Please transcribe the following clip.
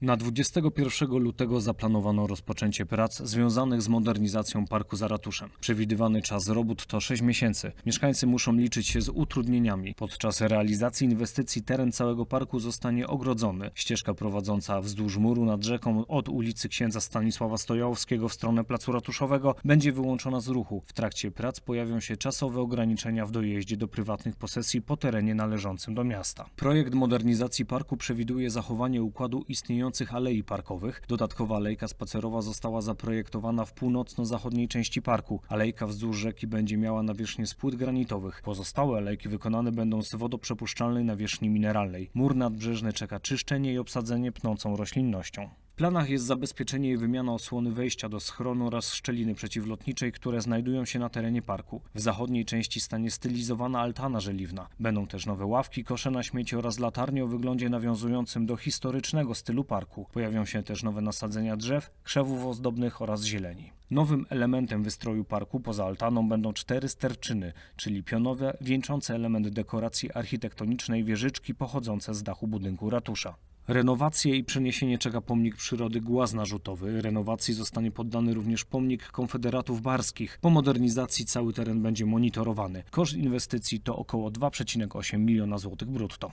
Na 21 lutego zaplanowano rozpoczęcie prac związanych z modernizacją parku za ratuszem. Przewidywany czas robót to 6 miesięcy. Mieszkańcy muszą liczyć się z utrudnieniami. Podczas realizacji inwestycji teren całego parku zostanie ogrodzony. Ścieżka prowadząca wzdłuż muru nad rzeką od ulicy księdza Stanisława Stojałowskiego w stronę placu ratuszowego będzie wyłączona z ruchu. W trakcie prac pojawią się czasowe ograniczenia w dojeździe do prywatnych posesji po terenie należącym do miasta. Projekt modernizacji parku przewiduje zachowanie układu istniejących alei parkowych. Dodatkowa alejka spacerowa została zaprojektowana w północno-zachodniej części parku. Alejka wzdłuż rzeki będzie miała nawierzchnię z płyt granitowych. Pozostałe alejki wykonane będą z wodoprzepuszczalnej nawierzchni mineralnej. Mur nadbrzeżny czeka czyszczenie i obsadzenie pnącą roślinnością. W planach jest zabezpieczenie i wymiana osłony wejścia do schronu oraz szczeliny przeciwlotniczej, które znajdują się na terenie parku. W zachodniej części stanie stylizowana altana żeliwna. Będą też nowe ławki, kosze na śmieci oraz latarnie o wyglądzie nawiązującym do historycznego stylu parku. Pojawią się też nowe nasadzenia drzew, krzewów ozdobnych oraz zieleni. Nowym elementem wystroju parku poza altaną będą cztery sterczyny, czyli pionowe, wieńczące element dekoracji architektonicznej wieżyczki pochodzące z dachu budynku ratusza. Renowację i przeniesienie czeka pomnik przyrody Głaz Narzutowy. Renowacji zostanie poddany również pomnik Konfederatów Barskich. Po modernizacji cały teren będzie monitorowany. Koszt inwestycji to około 2,8 miliona złotych brutto.